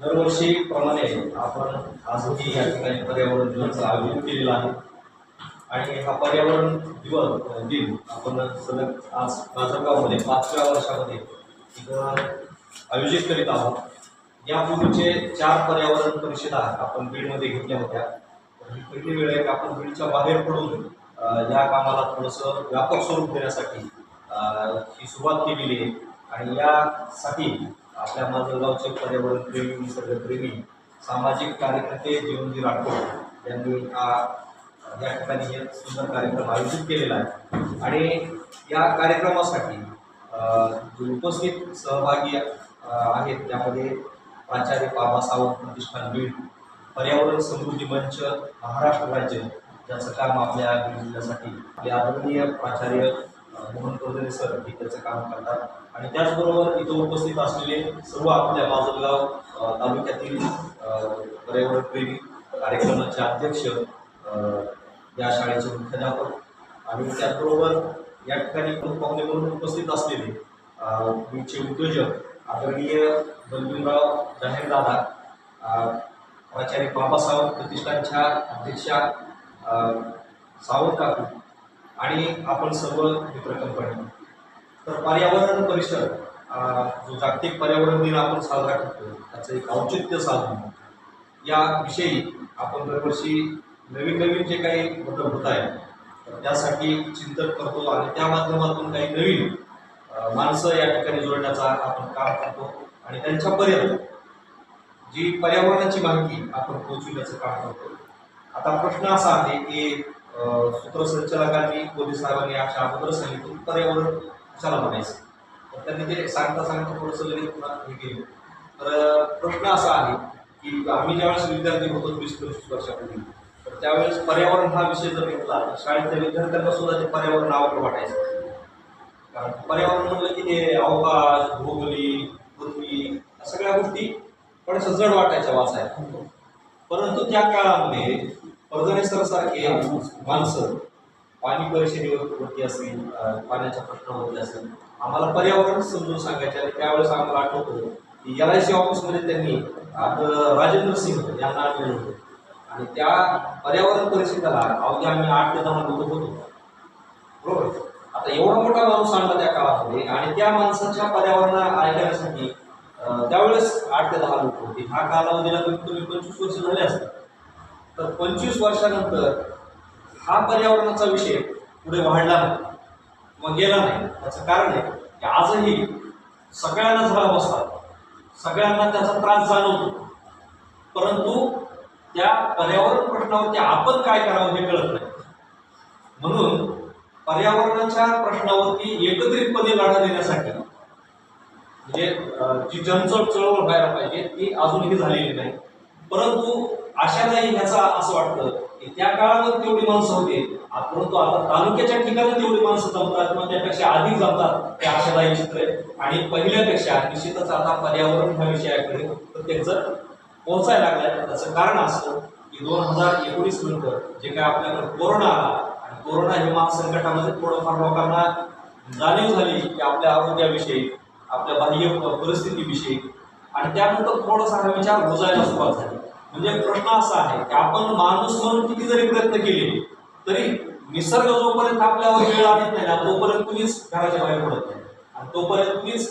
दरवर्षीप्रमाणे आपण आजही या ठिकाणी पर्यावरण दिनाचं आयोजन केलेलं आहे. आणि हा पर्यावरण दिवस दिन आपण सलग आज राजगावमध्ये पाचव्या वर्षामध्ये इथं आयोजित करीत आहोत. यापूर्वीचे चार पर्यावरण परिषदा आपण बीडमध्ये घेतल्या होत्या. ही पहिली वेळ आहे की आपण बीडच्या बाहेर पडून या कामाला थोडंसं व्यापक स्वरूप देण्यासाठी ही सुरुवात केलेली आहे. आणि यासाठी आपल्या माजलगावचे पर्यावरण प्रेमी निसर्गप्रेमी सामाजिक कार्यकर्ते जीवनजी राठोड यांनी हा या ठिकाणी एक सुंदर कार्यक्रम आयोजित केलेला आहे. आणि या कार्यक्रमासाठी जे उपस्थित सहभागी आहेत त्यामध्ये प्राचार्य बाबा सावंत प्रतिष्ठान बीड पर्यावरण समृद्धी मंच महाराष्ट्र राज्य ज्याचं काम आपल्या बीड जिल्ह्यासाठी आपले आदरणीय प्राचार्य मोहन चौधरी सर हे त्याचं काम करतात. आणि त्याचबरोबर इथं उपस्थित असलेले सर्व आपल्या माजलगाव तालुक्यातील अ, पर्यावरणप्रेमी कार्यक्रमाचे अध्यक्ष या शाळेचे मुख्याध्यापक आणि त्याचबरोबर या ठिकाणी पाहुणे म्हणून उपस्थित असलेले अ, उद्योजक आदरणीय बलवीनराव जाहीर दादा प्राचार्य बाबासाहेब प्रतिष्ठानच्या अध्यक्षा सावंत काकू आणि आपण सर्व मित्र कंपनी तर पर्यावरण परिषद जो जागतिक पर्यावरण दिन आपण साजरा करतो त्याचं एक औचित्य साधून याविषयी आपण दरवर्षी नवीन नवीन जे काही बदल होत आहेत तर त्यासाठी चिंतन करतो आणि त्या माध्यमातून काही नवीन माणसं या ठिकाणी जोडण्याचा आपण काम करतो आणि त्यांच्यापर्यंत जी पर्यावरणाची माहिती आपण पोहोचविण्याचं काम करतो. आता प्रश्न असा आहे की सूत्रसंचालकांनी पोलीस साहेबांनी अशा अगोदर सांगितलं पर्यावरण कशाला म्हणायचं. तर त्यांनी ते सांगता सांगता थोडंसं लगेच पुन्हा हे केलं. तर प्रश्न असा आहे की आम्ही ज्यावेळेस विद्यार्थी होतो वीस पंचवीस वर्षापूर्वी तर त्यावेळेस पर्यावरण हा विषय जर घेतला तर शाळेतल्या विद्यार्थ्यांना सुद्धा ते पर्यावरण आवड वाटायचं. कारण पर्यावरण म्हणलं की ते अवकाश भौगोलिक पृथ्वी या सगळ्या गोष्टी थोड्याशा जड वाटायच्या वाचायला. परंतु त्या काळामध्ये परगणे माणसं पाणी परिषदेवरती असेल पाण्याच्या प्रश्नावरती असेल आम्हाला पर्यावरण समजून सांगायचे आणि त्यावेळेस आम्हाला आठवतो की एल आय सी ऑफिसमध्ये त्यांनी आपलं राजेंद्र सिंह यांना आणलेलं होतं. आणि त्या पर्यावरण परिषदेला अवघी आम्ही आठ ते दहा लोक होतो. बरोबर? आता एवढा मोठा माणूस आणला त्या काळामध्ये आणि त्या माणसाच्या पर्यावरण ऐकण्यासाठी त्यावेळेस आठ ते दहा लोक होते. हा कालावधीला कमीत कमी पंचवीस वर्ष झाले असतात तर पंचवीस वर्षानंतर हा पर्यावरणाचा विषय पुढे वाढला नाही. किंवा गेला नाही. त्याचं कारण आहे की आजही सगळ्यांना झाला बसतात सगळ्यांना त्याचा त्रास जाणवतो. परंतु त्या पर्यावरण प्रश्नावरती आपण काय करावं हे कळत नाही. म्हणून पर्यावरणाच्या प्रश्नावरती एकत्रितपणे लढा देण्यासाठी म्हणजे जी जनचळ चळवळ व्हायला पाहिजे ती अजूनही झालेली नाही. परंतु आशालाही ह्याचा असं वाटतं की त्या काळात तेवढी माणसं होती. परंतु आता तालुक्याच्या ठिकाणी तेवढी माणसं जमतात किंवा त्यापेक्षा अधिक जमतात ते आशादायी चित्र आहे. आणि पहिल्यापेक्षा निश्चितच आता पर्यावरण ह्या विषयाकडे प्रत्येक जण पोहोचायला लागलाय. त्याचं कारण असं की दोन हजार एकोणीस नंतर जे काय आपल्याकडे कोरोना आला आणि कोरोना हे महासंकटामध्ये थोडंफार लोकांना जाणीव झाली की आपल्या आरोग्याविषयी आपल्या बाह्य परिस्थितीविषयी. आणि त्यानंतर थोडासा हा विचार रुजायला सुरुवात झाली. म्हणजे प्रश्न असा आहे की आपण माणूस म्हणून किती जरी प्रयत्न केले तरी निसर्ग जोपर्यंत आपल्यावर वेळ आणत नाही ना तोपर्यंत तुम्हीच घराच्या बाहेर पडत नाही. आणि तोपर्यंत तुम्हीच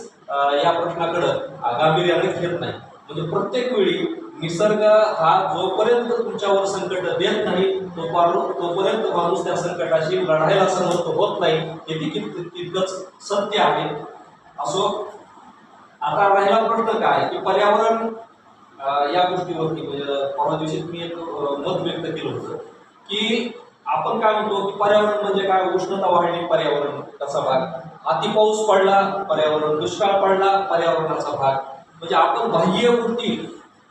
या प्रश्नाकडं गांभीर्याने घेत नाही. म्हणजे प्रत्येक वेळी निसर्ग हा जोपर्यंत तुमच्यावर संकट देत नाही तोपर्यंत तोपर्यंत माणूस त्या संकटाशी लढायला समर्थ होत नाही हे देखील तितकंच सत्य आहे. असो आता राहिला प्रश्न काय की पर्यावरण या गोष्टीवरती म्हणजे परवा दिवशी मी एक मत व्यक्त केलं होतं की आपण काय म्हणतो की पर्यावरण म्हणजे काय? उष्णता वाढली पर्यावरण त्याचा भाग? अति पाऊस पडला पर्यावरण दुष्काळ पडला पर्यावरणाचा भाग. म्हणजे आपण बाह्य गोष्टी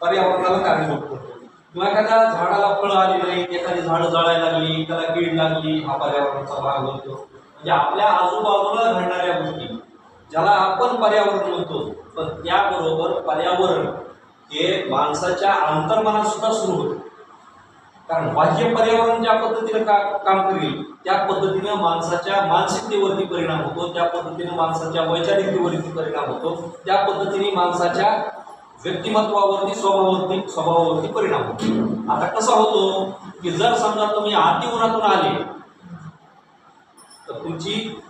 पर्यावरणाला कारणीभूत करतो किंवा एखाद्या झाडाला फळं आली नाही एखादी झाडं जळायला लागली त्याला कीड लागली हा पर्यावरणाचा भाग बनतो म्हणजे आपल्या आजूबाजूला घडणाऱ्या गोष्टी ज्याला आपण पर्यावरण म्हणतो पण त्याबरोबर पर्यावरण हे माणसाच्या अंतर्मनात सुद्धा सुरू होते. कारण बाह्य पर्यावरण ज्या पद्धतीने का काम करेल त्या पद्धतीने माणसाच्या मानसिकतेवरती परिणाम होतो त्या पद्धतीने माणसाच्या वैचारिकतेवरती परिणाम होतो त्या पद्धतीने माणसाच्या व्यक्तिमत्वावरती स्वभावावरती स्वभावावरती परिणाम होतो. आता कसा होतो की जर समजा तुम्ही अति उन्हातून आले तर तुमची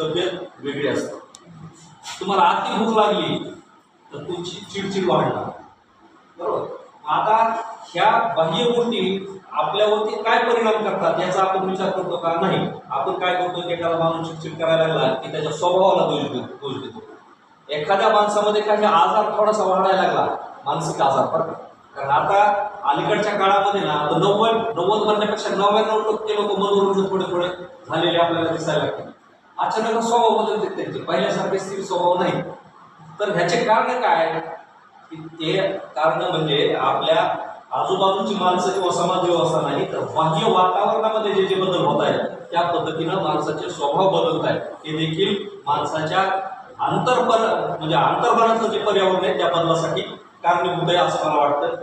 तब्येत वेगळी असते. तुम्हाला अति भूक लागली तर तुमची चिडचिड वाढणार. बरोबर? आता ह्या बाह्य गोष्टी आपल्यावरती काय परिणाम करतात याचा आपण विचार करतो का? नाही. आपण काय करतो? की एखादा माणूस शिक्षण करायला लागला की त्याच्या स्वभावाला दोष देतो दोष देतो. एखाद्या माणसामध्ये काही आजार थोडासा वाढायला लागला मानसिक आजार बरं कारण आता अलीकडच्या काळामध्ये ना आता नव्वद नव्वद म्हणण्यापेक्षा नव्याण्णव टक्के लोक मनोरंजन थोडे थोडे झालेले आपल्याला दिसायला लागतात अचानक स्वभाव बदलते त्यांचे. पहिल्यासारखे स्थिर स्वभाव नाही. तर ह्याचे कारण काय? की ते कारण म्हणजे आपल्या आजूबाजूची माणसं किंवा समाज व्यवस्था नाही तर बाह्य वातावरणामध्ये जे जे बदल होत आहेत त्या पद्धतीनं माणसाचे स्वभाव बदलत आहेत. हे देखील माणसाच्या आंतरपर म्हणजे अंतर्मनाचं जे पर्यावरण आहे त्या बदलासाठी कारणीभूत आहे असं मला वाटतं.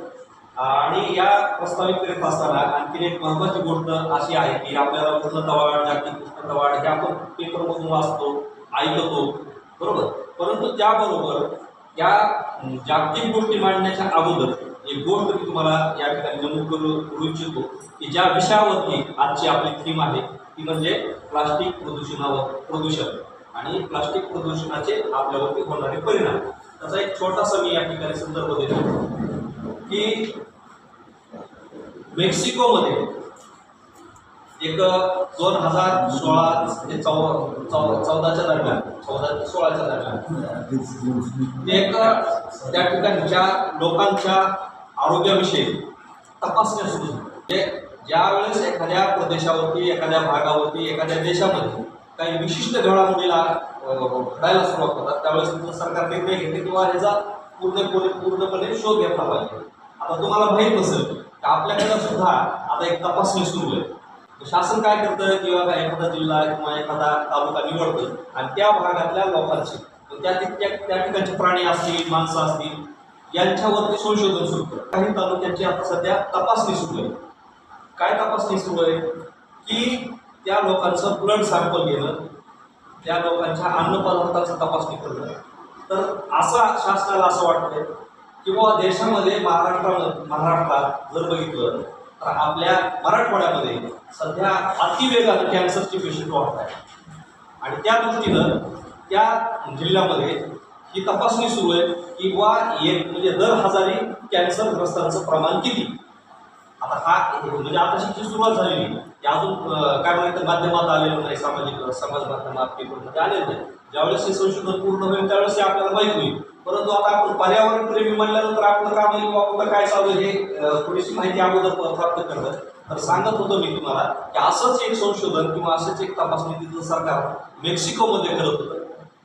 आणि या प्रस्तावित करीत असताना आणखी एक महत्वाची गोष्ट अशी आहे की आपल्याला उष्णता वाढ जागतिक उष्णता वाढ हे आपण पेपरमधून वाचतो ऐकतो बरोबर? परंतु त्याबरोबर या जागतिक गोष्टी मांडण्याच्या अगोदर एक गोष्ट मी तुम्हाला या ठिकाणी नमूद करू करू इच्छितो की ज्या विषयावरती आजची आपली थीम आहे ती म्हणजे प्लास्टिक प्रदूषणावर प्रदूषण आणि प्लास्टिक प्रदूषणाचे आपल्यावरती होणारे परिणाम. त्याचा एक छोटासा मी या ठिकाणी संदर्भ देतो की मेक्सिकोमध्ये एक दोन हजार सोळा ते चौ चौ चौदाच्या दरम्यान चौदा ते सोळाच्या दरम्यान. एक त्या ठिकाणच्या लोकांच्या आरोग्याविषयी तपासण्या सुरू झाल्या. म्हणजे ज्या वेळेस एखाद्या प्रदेशावरती एखाद्या भागावरती एखाद्या देशामध्ये काही विशिष्ट घडामोडीला घडायला सुरुवात होतात त्यावेळेस तिथलं सरकार निर्णय घेते किंवा ह्याचा पूर्णपणे पूर्णपणे शोध घेतला पाहिजे. आता तुम्हाला माहीत नसेल की आपल्याकडे सुद्धा आता एक तपासणी सुरू आहे. शासन काय करतं? किंवा एखादा जिल्हा किंवा एखादा तालुका निवडतं आणि त्या भागातल्या लोकांची त्या त्या ठिकाणचे प्राणी असतील माणसं असतील यांच्यावरती संशोधन सुरू केलं. काही तालुक्यांची आता सध्या तपासणी सुरू आहे. काय तपासणी सुरू आहे? की त्या लोकांचं ब्लड सॅम्पल घेणं त्या लोकांच्या अन्नपदार्थाची तपासणी करणं. तर असं शासनाला असं वाटतंय की बुवा देशामध्ये महाराष्ट्रामध्ये महाराष्ट्रात जर बघितलं आपल्या मराठवाड्यामध्ये सध्या अतिवेगानं कॅन्सरचे पेशंट वाढत आहेत. आणि त्या दृष्टीनं त्या जिल्ह्यामध्ये ही तपासणी सुरू आहे की बुवा एक म्हणजे दर हजारी कॅन्सरग्रस्तांचं प्रमाण किती? आता हा म्हणजे आताची जी सुरुवात झालेली ती ते अजून काय म्हणायचं माध्यमात आलेलं नाही सामाजिक समाज माध्यमात पेपरमध्ये आलेलं नाही. ज्यावेळेस हे संशोधन पूर्ण होईल त्यावेळेस हे आपल्याला माहीत होईल. परंतु आता आपण पर्यावरण प्रेमी म्हणल्यानंतर आपलं काम येईल किंवा काय चालू आहे हे थोडीशी माहिती अगोदर प्राप्त करणं तर सांगत होतो मी तुम्हाला की असंच एक संशोधन किंवा असंच एक तपासणी तिथं सरकार मेक्सिकोमध्ये करत होतं.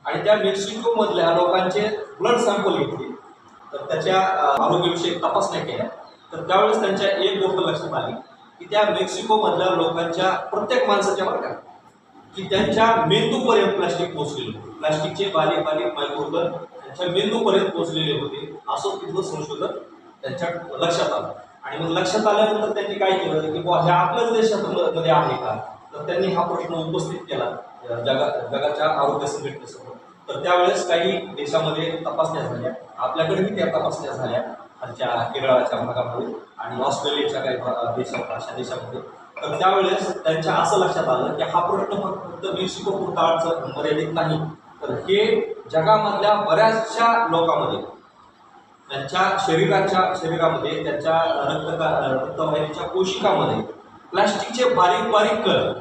आणि त्या मेक्सिकोमधल्या लोकांचे ब्लड सॅम्पल घेतले. तर त्याच्या अं, आरोग्यविषयक तपासण्या केल्या. तर त्यावेळेस त्यांच्या एक गोष्ट लक्षात आली की त्या मेक्सिकोमधल्या लोकांच्या प्रत्येक माणसाच्या बरं की त्यांच्या मेंदूपर्यंत प्लास्टिक पोचलेलं होतं. प्लास्टिकचे बारीक बारीक मायक्रोबर त्यांच्या मेंदूपर्यंत पोचलेले होते. असं तिथलं संशोधन त्यांच्या लक्षात आलं. आणि मग लक्षात आल्यानंतर त्यांनी काय केलं? की बुवा ह्या आपल्याच देशामध्ये आहे का? तर त्यांनी हा प्रश्न उपस्थित केला जगा जगाच्या आरोग्य संघटनेसमोर. तर त्यावेळेस काही देशामध्ये तपासण्या झाल्या. आपल्याकडेही त्या तपासण्या झाल्या. खालच्या केरळाच्या भागामध्ये आणि ऑस्ट्रेलियाच्या काही भा- देशात अशा देशामध्ये. तर त्यावेळेस त्यांच्या असं लक्षात आलं की हा प्रश्न फक्त मेक्सिको पुरता मर्यादित नाही. तर हे जगामधल्या बऱ्याचशा लोकांमध्ये त्यांच्या शरीराच्या शरीरामध्ये त्यांच्या रक्त रक्तवाहिनीच्या कोशिकामध्ये प्लॅस्टिकचे बारीक बारीक कण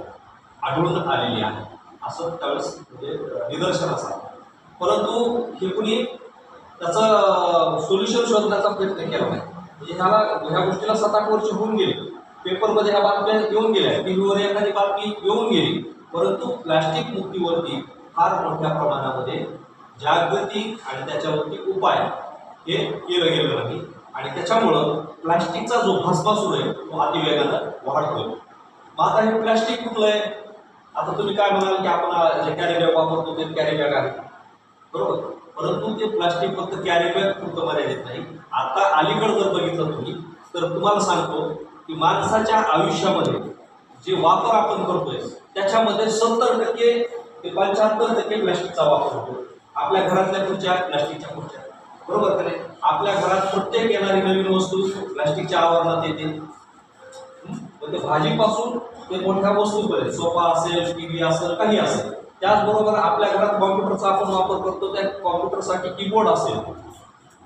आढळून आलेले आहे असं त्यावेळेस म्हणजे निदर्शन असा परंतु हे कुणी त्याचं सोल्युशन शोधण्याचा प्रयत्न केला नाही. म्हणजे ह्याला ह्या गोष्टीला सात आठ वर्ष होऊन गेली. पेपरमध्ये ह्या बातम्या येऊन गेल्या. टी व्हीवर एखादी बातमी येऊन गेली. परंतु प्लास्टिक मुक्तीवरती फार मोठ्या प्रमाणामध्ये जागृती आणि त्याच्यावरती उपाय हे केलं गेलं नाही. आणि त्याच्यामुळं प्लास्टिकचा जो भस्मासूर आहे तो अतिवेगानं वाढतोय. मग आता हे प्लास्टिक कुठलं आहे? आता तुम्ही काय म्हणाल की आपण जे कॅरीबॅग वापरतो ते कॅरीबॅग आहे. बरोबर? परंतु ते प्लास्टिक फक्त कॅरीबॅग पुरतं मर्यादित नाही. आता अलीकडं जर बघितलं तुम्ही तर तुम्हाला सांगतो की माणसाच्या आयुष्यामध्ये जे वापर आपण करतोय त्याच्यामध्ये सत्तर टक्के ते पंच्याहत्तर टक्के प्लास्टिकचा वापर होतो. आपल्या घरातल्या खुर्च्या प्लास्टिकच्या खुर्च्या. बरोबर का नाही? आपल्या घरात प्रत्येक येणारी नवीन वस्तू प्लास्टिकच्या आवरणात येते. मग ते भाजीपासून ते मोठ्या वस्तूपर्यंत सोफा असेल टीव्ही असेल काही असेल. त्याचबरोबर आपल्या घरात कॉम्प्युटरचा आपण वापर करतो त्या कॉम्प्युटरसाठी कीबोर्ड असेल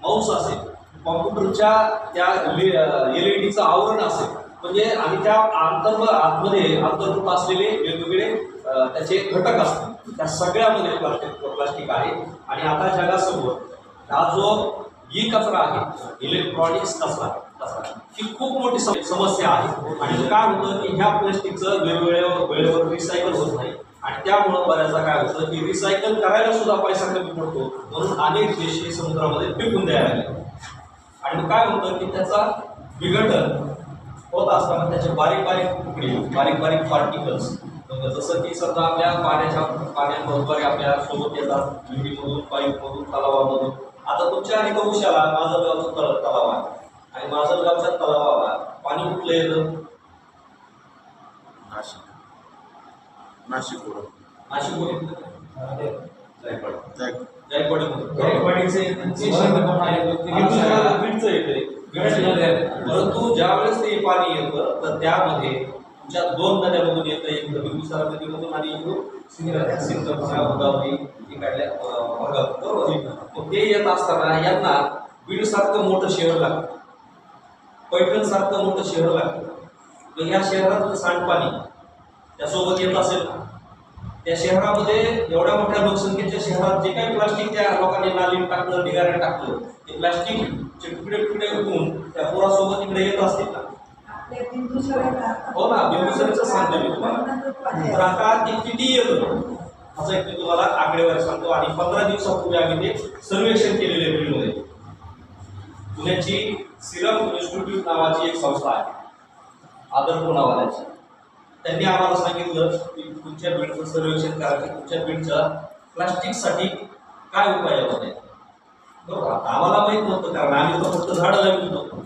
माऊस असेल. कॉम्प्युटरच्या त्या एल ई डीचं आवरण असेल म्हणजे आणि त्या अंतर आतमध्ये अंतर्भूत असलेले वेगवेगळे त्याचे घटक असतात त्या सगळ्यामध्ये प्लास्टिक प्लास्टिक आहे. आणि आता जगासमोर हा जो ई कचरा आहे इलेक्ट्रॉनिक्स कचरा कचरा ही खूप मोठी सम- समस्या आहे. आणि काय होतं की ह्या प्लास्टिकचं वेगवेगळ्या वेळेवर रिसायकल होत नाही. आणि त्यामुळं बऱ्याचदा काय होतं की रिसायकल करायला सुद्धा पैसा कमी पडतो. म्हणून अनेक देश हे समुद्रामध्ये फेकून द्यायला लागले. आणि मग काय होतं की त्याचा विघटन होत असताना त्याचे बारीक बारीक तुकडे बारीक बारीक पार्टिकल्स जसं की समजा आपल्या पाण्याच्या पाण्याबरोबर आपल्यासोबत येतात विहिरीमधून पाईपमधून तलावामधून. आता तुमच्या इथं उशाला माझं गावचं तळ तलाव आहे. आणि माझं गावच्या तलावाला पाणी कुठलं येतं? नाशिक. नाशिक नाशिक. परंतु ज्यावेळेस ते पाणी येतं तर त्यामध्ये तुमच्या दोन नद्यामधून येतं. एक बिंदुसारा नदीमधून आणि एक गोदावरी भागात बरोबर? मग ते येत असताना यांना बीडसारखं मोठं शहर लागतं. पैठणसारखं मोठं शहर लागतं. या शहरातलं सांडपाणी त्यासोबत येत असेल ना त्या शहरामध्ये एवढ्या मोठ्या लोकसंख्येच्या शहरात जे काही प्लास्टिक त्या लोकांनी नालीत टाकलं ढिगाऱ्यात टाकलं ते प्लास्टिकचे तुकडे तुकडे होऊन त्या पुरासोबत इकडे येत असतील ना? हो ना बिंदुसरीचं सांगतो मी तुम्हाला. तर आता ते किती येत होतं? असं एक मी तुम्हाला आकडेवारी सांगतो आणि पंधरा दिवसापूर्वी आम्ही ते सर्वेक्षण केलेले बिलमध्ये पुण्याची सिरम इन्स्टिट्यूट नावाची एक संस्था आहे. आदर पुनावाल्याची त्यांनी आम्हाला सांगितलं की तुमच्या बीडचं सर्वेक्षण करा की तुमच्या बीडच्या प्लास्टिकसाठी काय उपाय होते? बरोबर आम्हाला माहीत नव्हतं कारण आम्ही तर फक्त झाडं लावली होतो.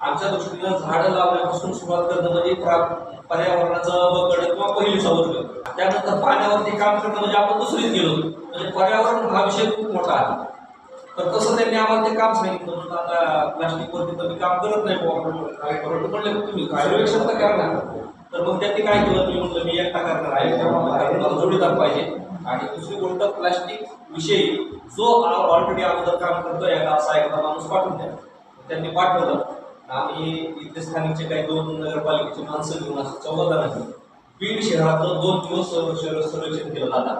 आमच्या दृष्टीनं झाडं लावण्यापासून सुरुवात करणं म्हणजे पर्यावरणाचं बकड किंवा पहिली सवत त्यानंतर पाण्यावरती काम करणं म्हणजे आपण दुसरीच गेलो. म्हणजे पर्यावरण हा विषय खूप मोठा आहे. तर तसं त्यांनी आम्हाला ते काम सांगितलं. म्हणून आता प्लास्टिकवरती तर मी काम करत नाही बुवा. काय म्हणले तुम्ही सर्वेक्षण तर करणार. तर मग त्यांनी काय केलं तुम्ही म्हटलं मी एकटा करणार आहे. कारण मला जोडीदार पाहिजे आणि दुसरी गोष्ट प्लास्टिक विषयी जो ऑलरेडी अगोदर काम करतोय एका असा एखादा माणूस पाठवून द्या. त्यांनी पाठवलं. आम्ही इथे स्थानिकचे काही दोन नगरपालिकेचे माणसं घेऊन असं चौदा जणांनी बीड शहरातलं दोन दिवस सर्व- सर्वेक्षण केलं जातात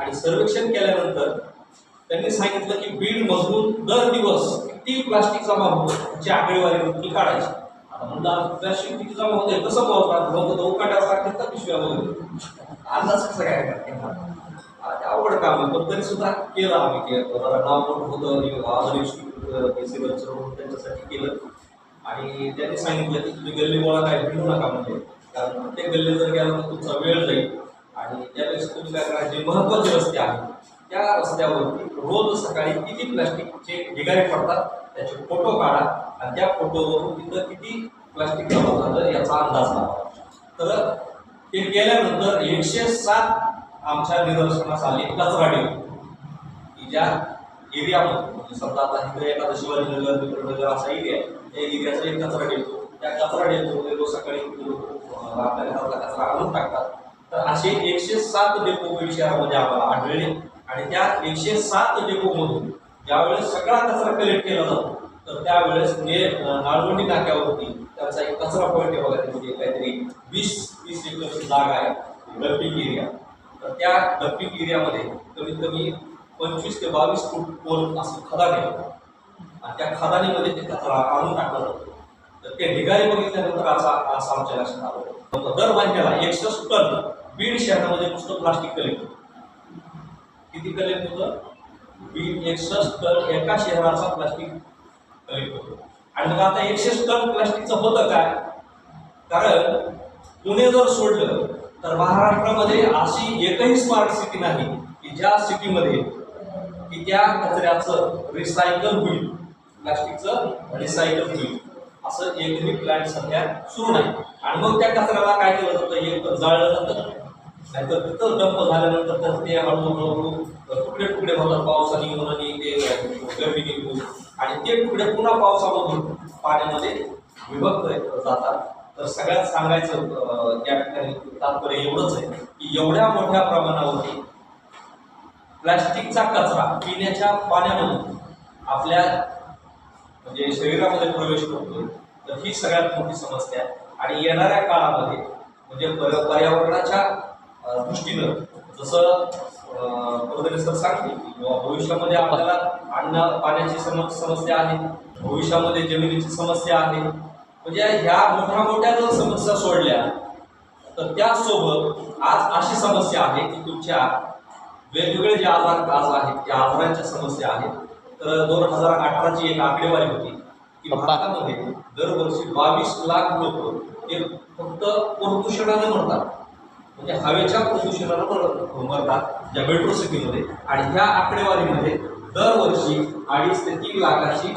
आणि सर्वेक्षण केल्यानंतर त्यांनी सांगितलं की बीड मधून दर दिवस किती प्लास्टिक जमा होतो त्याची आकडेवारी तुम्ही काढायची. प्लास्टिक किती जमा होते कसं मोजणार लोक तर उकाट्यावर टाकतात पिशव्या वगैरे अंदाज कसं काय करतात अवघड काम आहे पण तरी सुद्धा केलं आम्ही केलं. नाव मोठं होतं आणि पेसिबलचं त्यांच्यासाठी केलं. आणि त्यांनी सांगितलं की तुम्ही गल्ली गोळा काय भिडू नका म्हणजे. कारण प्रत्येक गल्ली जर गेला तर तुमचा वेळ जाईल. आणि त्यापेक्षा तुम्ही काय करा जे महत्त्वाचे रस्ते आहेत त्या रस्त्यावरती रोज सकाळी किती प्लास्टिकचे ढिगारे पडतात त्याचे फोटो काढा. आणि त्या फोटोवरून तिथं किती प्लास्टिक याचा अंदाज लावा. तर ते केल्यानंतर एकशे सात आमच्या निदर्शनास आले कचरा डेपो की ज्या एरियामध्ये म्हणजे समजा आता इकडे एखादा शिवाजीनगर मित्रनगर असा एरिया त्या एरियाचा एक कचरा डेपो त्या कचरा डेपोमध्ये रोज सकाळी आपल्याला आपल्या घरातला कचरा आणून टाकतात. तर असे एकशे सात डेपो बीड शहरामध्ये आम्हाला आढळले. आणि त्या एकशे सात डेपोमधून ज्यावेळेस सगळा कचरा कलेक्ट केला जातो तर त्यावेळेस ने नाळवंडी नाक्यावरती त्याचा एक कचरा पॉईंट आहे बघा तिथे काहीतरी वीस वीस एकर जागा आहे डम्पिंग एरिया तर त्या डम्पिंग एरियामध्ये कमीत कमी पंचवीस ते बावीस फूट पोल असं खदाने आणि त्या खदानीमध्ये ते कचरा आणून टाकला जातो. तर ते ढिगारी बघितल्यानंतर असा असं आमच्या लक्षात आलं. दर महिन्याला एकसष्ट टन बीड शहरामध्ये नुसतं प्लास्टिक कलेक्ट होतं. किती कलेक्ट होतं? बीड एकसष्ट टन एका शहराचा प्लास्टिक कलेक्ट आणि मग आता एकशे टन प्लास्टिकचं होतं काय? कारण पुणे जर सोडलं तर महाराष्ट्रामध्ये अशी एकही स्मार्ट सिटी नाही की ज्या सिटीमध्ये की त्या कचऱ्याचं रिसायकल होईल. प्लास्टिकचं रिसायकल होईल. असं एकही प्लॅन सध्या सुरू नाही. आणि मग त्या कचऱ्याला काय केलं जातं? एक तर जाळलं जातं. नाहीतर तिथं डंप झाल्यानंतर तर ते हळूहळू तुकडे तुकडे होतात. पावसाने येऊन आणि ते गरमी निघून. आणि ते तुकडे पुन्हा पावसामधून पाण्यामध्ये विभक्त जातात. तर सगळ्यात सांगायचं त्या ठिकाणी तात्पर्य एवढंच आहे की एवढ्या मोठ्या प्रमाणावरती प्लॅस्टिकचा कचरा पिण्याच्या पाण्यामधून आपल्या म्हणजे शरीरामध्ये प्रवेश करतो तर ही सगळ्यात मोठी समस्या आहे. आणि येणाऱ्या काळामध्ये म्हणजे पर- पर्यावरणाच्या दृष्टीनं जसं प्रदेश सर सांगते की बुवा भविष्यामध्ये आपल्याला अन्न पाण्याची सम समस्या आहे भविष्यामध्ये जमिनीची समस्या आहे. म्हणजे ह्या मोठ्या मोठ्या जर समस्या सोडल्या तर त्याचसोबत आज अशी समस्या आहे की तुमच्या वेगवेगळे जे आजार आज आहेत त्या आजारांच्या समस्या आहेत. तर दोन हजार अठराची एक आकडेवारी होती की भारतामध्ये दरवर्षी बावीस लाख लोक हे फक्त प्रदूषणाने मरतात. म्हणजे हवेच्या प्रदूषणाला मर- मरतात ज्या मेट्रो सिटीमध्ये आणि ह्या आकडेवारीमध्ये दरवर्षी अडीच ते तीन लाखाची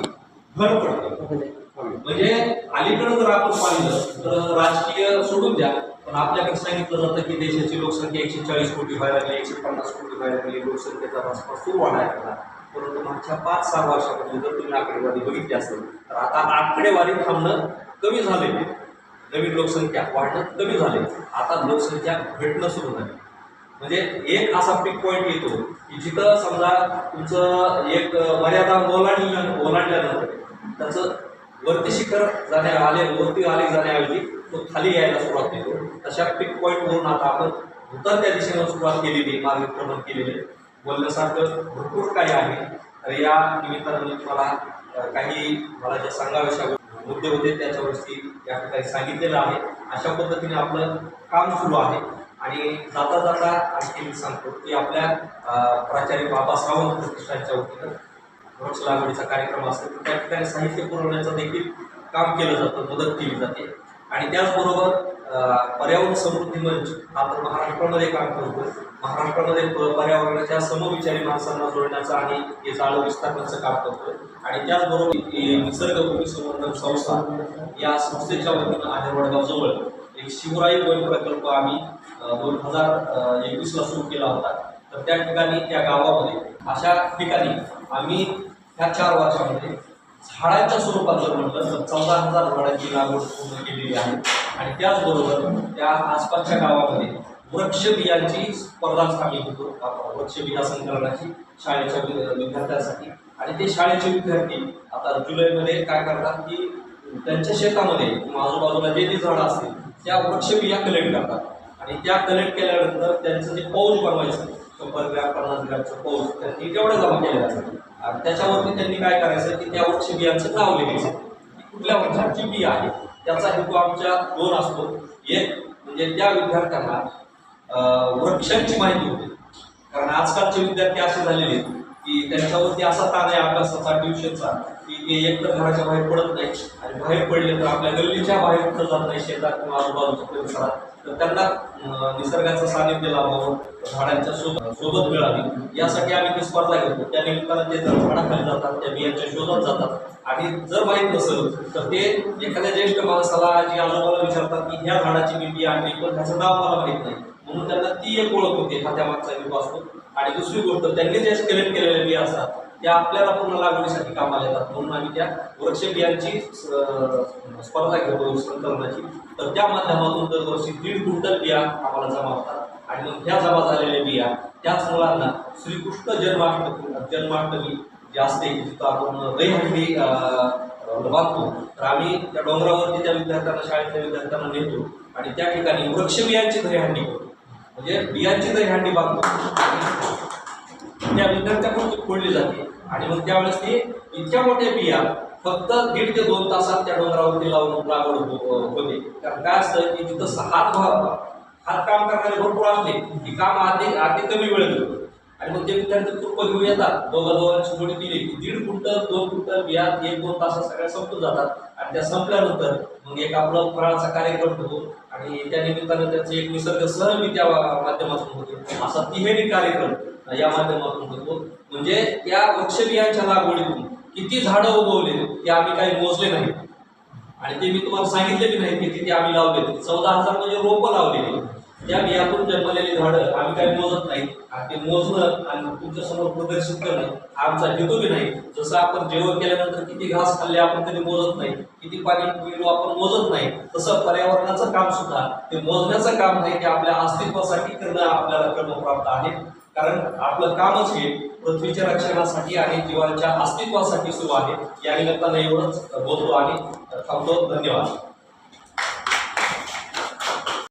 भर पडते म्हणजे अलीकडे जर आपण पाहिलं तर राजकीय सोडून द्या पण आपल्याकडे सांगितलं जातं की देशाची लोकसंख्या एकशे चाळीस कोटी व्हायला लागली एकशे पन्नास कोटी व्हायला लागली लोकसंख्येचा रस्ता सुरू वाढायला लागला परंतु मागच्या पाच सहा वर्षामध्ये जर तुम्ही आकडेवारी बघितली असेल तर आता आकडेवारी थांबणं कमी झालेली आहे. नवीन लोकसंख्या वाढणं कमी झाले. आता लोकसंख्या घटणं सुरू झाली. म्हणजे एक असा पिक पॉईंट येतो की जिथं समजा तुमचं एक मर्यादा ओलांडल्या ओलांडल्यानंतर त्याचं वरती शिखर जाण्या आले वरती आले जाण्याऐवजी तो खाली यायला सुरुवात केली तशा पिक पॉईंटवरून आता आपण उतरत्या दिशेनं सुरुवात केलेली मार्गक्रमण केलेले बोलण्यासारखं भरपूर काही आहे. तर या निमित्तानं मी तुम्हाला काही मला ज्या सांगाव्याशा मुद्दे होते त्याच्यावरती या ठिकाणी सांगितलेलं आहे. अशा पद्धतीने आपलं काम सुरू आहे. आणि जाता जाता आणखी मी सांगतो की आपल्या प्राचार्य बाबा सावंत प्रतिष्ठानच्या वतीनं वृक्ष लागवडीचा कार्यक्रम असतो. त्या ठिकाणी साहित्य पुरवण्याचं देखील काम केलं जातं मदत केली जाते. आणि त्याचबरोबर पर्यावरण समृद्धी मंच. हा तर महाराष्ट्रामध्ये काम करतो महाराष्ट्रामध्ये पर्यावरणाच्या समविचारी माणसांना जोडण्याचं आणि हे जाळं विस्थापनाचं काम करतो आणि त्याचबरोबर निसर्ग निसर्गभूमी संवर्धन संस्था या संस्थेच्या वतीनं आहे वडगावजवळ. एक शिवराई वन प्रकल्प आम्ही दोन हजार एकवीसला सुरू केला होता. तर त्या ठिकाणी त्या गावामध्ये अशा ठिकाणी आम्ही ह्या चार वर्षामध्ये झाडांच्या स्वरूपात जर म्हटलं तर चौदा हजार झाडांची लागवड पूर्ण केलेली आहे. आणि त्याचबरोबर त्या आसपासच्या गावामध्ये वृक्ष बियांची स्पर्धा आम्ही घेतो आपण वृक्ष बिया संकलनाची शाळेच्या विद्यार्थ्यांसाठी. आणि ते शाळेचे विद्यार्थी आता जुलैमध्ये काय करतात की त्यांच्या शेतामध्ये किंवा आजूबाजूला जे जे झाडं असतील त्या वृक्ष बिया कलेक्ट करतात. आणि त्या कलेक्ट केल्यानंतर त्यांचं जे पौज बनवायचं शंभर ग्रॅम पन्नास ग्रॅमचं पौज त्यांनी तेवढं जमा केलेलं असतं. आणि त्याच्यावरती त्यांनी काय करायचं की त्या वृक्ष बियांचं नाव लिहायचं. कुठल्या वृक्षाची बिया आहे त्याचा हेतू आमच्या दोन असतो. एक म्हणजे त्या विद्यार्थ्यांना वृक्षांची माहिती होते. कारण आजकालचे विद्यार्थी असे झालेले आहेत की त्यांच्यावरती असा ताण आहे अभ्यासाचा ट्युशनचा की एकतर घराच्या बाहेर पडत नाही आणि बाहेर पडले तर आपल्या गल्लीच्या बाहेर तर जात नाही शेतात किंवा आजूबाजूच्या परिसरात. तर त्यांना निसर्गाचं सानिध्य लाभावं झाडांच्या सोबत सोबत मिळावी. यासाठी आम्ही ती स्पर्धा घेतो. त्या निमित्तानं ते झाडाखाली जातात त्या बियांच्या शोधात जातात. आणि जर माहीत नसेल तर ते एखाद्या ज्येष्ठ माणसाला जी आजोबाला विचारतात की ह्या झाडाची मी बी आणली पण त्याचं नाव मला माहीत नाही. म्हणून त्यांना ती एक ओळख होते हा त्या मागचा हेतू असतो आणि दुसरी गोष्ट त्यांनी जे सिलेक्ट केलेल्या बिया असतात त्या आपल्याला पूर्ण लागवडीसाठी कामाला येतात. म्हणून आम्ही त्या वृक्ष बियांची स्पर्धा घेतो संकलनाची तर त्या माध्यमातून दरवर्षी दीड क्विंटल बिया आम्हाला जमा होतात. आणि मग ह्या जमा झालेल्या बिया त्याच मुलांना श्रीकृष्ण जन्माष्टमी जन्माष्टमी जे असते जिथं आपण दहीहंडी बांधतो. तर आम्ही त्या डोंगरावरती त्या विद्यार्थ्यांना शाळेतल्या विद्यार्थ्यांना नेतो आणि त्या ठिकाणी वृक्ष बियांची दहीहंडी करतो. म्हणजे बियांची दहीहंडी बांधतो. त्या विद्यार्थ्यांकडून ती फोडली जाते. आणि मग त्यावेळेस ती इतक्या मोठ्या बिया फक्त दीड ते दोन तासात त्या डोंगरावरती लावून लागवड होते कारण काय असतं की तिथं हात भा- हात काम करणारे भरपूर असले की काम आधी आधी कमी वेळ घेतो आणि मग ते विद्यार्थी तुप्प घेऊन येतात दोघा दोघांची जोडी दिली की दीड क्विंटल दोन क्विंटल बिया एक दोन तासात सगळ्या संपून जातात. आणि त्या संपल्यानंतर मग एक आपला फळाचा कार्यक्रम होतो. आणि त्या निमित्तानं त्याचे एक निसर्ग सहल त्या माध्यमातून होतो असा तिहेरी कार्यक्रम या माध्यमातून होतो म्हणजे त्या वृक्ष बियांच्या लागवडीतून किती झाडं उगवले ते आम्ही काही मोजले नाही. आणि ते मी तुम्हाला सांगितले बी नाही की ते आम्ही लावले. चौदा हजार म्हणजे रोपं लावलेली. या बियातून जन्मलेली झाडं आम्ही काही मोजत नाही. ते मोजणं आणि तुमच्यासमोर प्रदर्शित करणं आमचा हेतूबी नाही. जसं आपण जेवण केल्यानंतर किती घास खाल्ले आपण कधी मोजत नाही किती पाणी पिलो आपण मोजत नाही तसं पर्यावरणाचं काम सुद्धा. ते मोजण्याचं काम नाही ते आपल्या अस्तित्वासाठी करणं आपल्याला क्रमप्राप्त आहे. कारण आपलं कामच हे पृथ्वीच्या रक्षणासाठी आणि जीवाच्या अस्तित्वासाठी सुरू आहे. या निमित्तानं एवढंच बोलतो आणि थांबतो. धन्यवाद.